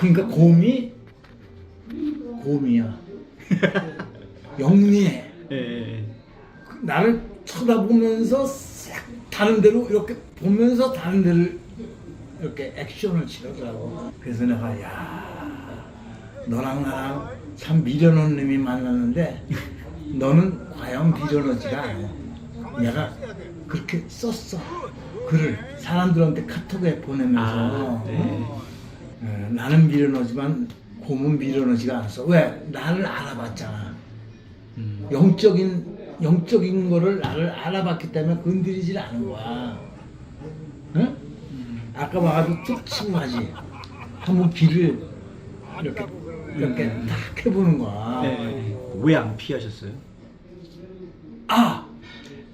그러니까 곰이 곰이야. 영리해. 예, 예. 나를 쳐다보면서 싹 다른 데로 이렇게 보면서 다른 데를 이렇게 액션을 치더라고. 그래서 내가 야 너랑 나랑 참 미련한 놈이 만났는데 너는 과연 미련하지가 않아. 내가 그렇게 썼어. 글을 사람들한테 카톡에 보내면서 아, 네. 어? 어, 나는 미련하지만 곰은 미련하지가 않았어. 왜? 나를 알아봤잖아. 음. 영적인 영적인 거를 나를 알아봤기 때문에 건드리질 않은 거야. 응? 아까 와가지고 쭉 치고 가지. 한번 귀를 이렇게 이렇게 음. 딱 해보는 거야. 네. 왜안 피하셨어요? 아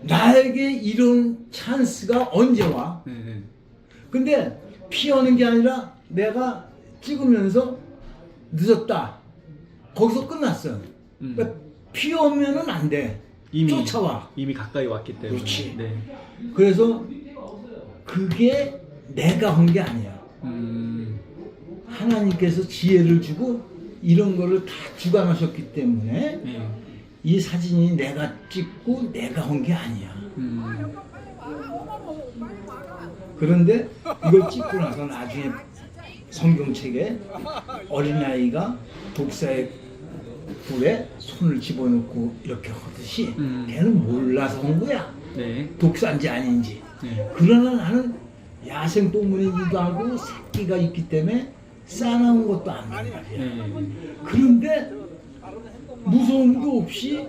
나에게 이런 찬스가 언제 와? 네, 네. 근데 피하는 게 아니라 내가 찍으면서 늦었다. 거기서 끝났어. 음. 그러니까 피하면은 안 돼. 이미 쫓아와. 이미 가까이 왔기 때문에. 그렇지. 네. 그래서 그게 내가 한 게 아니야. 음. 하나님께서 지혜를 주고 이런 거를 다 주관하셨기 때문에 네. 이 사진이 내가 찍고 내가 한 게 아니야. 음. 그런데 이걸 찍고 나서 나중에 성경책에 어린아이가 독사의 불에 손을 집어넣고 이렇게 하듯이 음. 걔는 몰라서 한 거야. 네. 독사인지 아닌지. 네. 그러나 나는 야생 동물이기도 하고 새끼가 있기 때문에 싸나운 것도 아닌 말이야. 네. 그런데 무서운 게 없이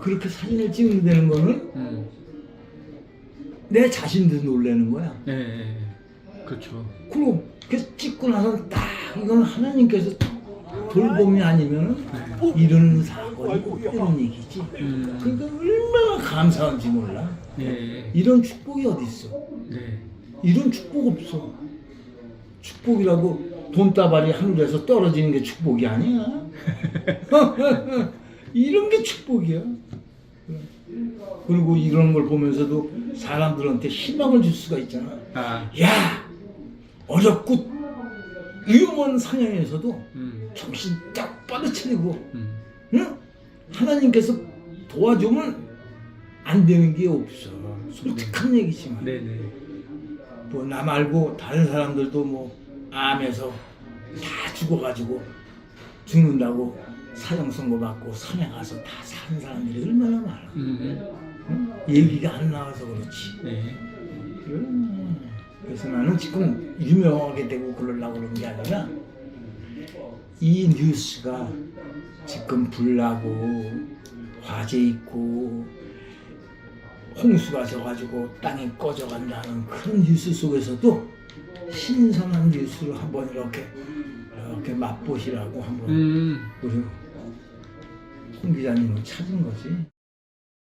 그렇게 사진을 찍는다는 거는 음. 내 자신도 놀라는 거야. 네. 네. 그렇죠. 그리고 그 찍고 나서 딱 이건 하나님께서 돌봄이 아니면 이런 사건이 못 되는 얘기지. 음. 그러니까 얼마나 감사한지 몰라. 네. 이런 축복이 어디 있어? 네. 이런 축복 없어. 축복이라고 돈다발이 하늘에서 떨어지는 게 축복이 아니야. 이런 게 축복이야. 그리고 이런 걸 보면서도 사람들한테 희망을 줄 수가 있잖아. 아. 야! 어렵고 위험한 상황에서도 음. 정신 딱 빠르차리고, 음. 응? 하나님께서 도와주면 안 되는 게 없어. 솔직한 얘기지만. 네, 네. 뭐나 말고 다른 사람들도 뭐 암에서 다 죽어가지고 죽는다고 사형 선고 받고 산에 가서 다 사는 사람들이 얼마나 많아. 음. 응? 얘기가 안 나와서 그렇지. 네. 음. 그래서 나는 지금 유명하게 되고 그러려고 그런 게 아니라 이 뉴스가 지금 불나고 화재 있고 홍수가 져가지고 땅이 꺼져간다는 그런 뉴스 속에서도 신선한 뉴스를 한번 이렇게 이렇게 맛보시라고 한번 음. 우리 홍 기자님을 찾은 거지.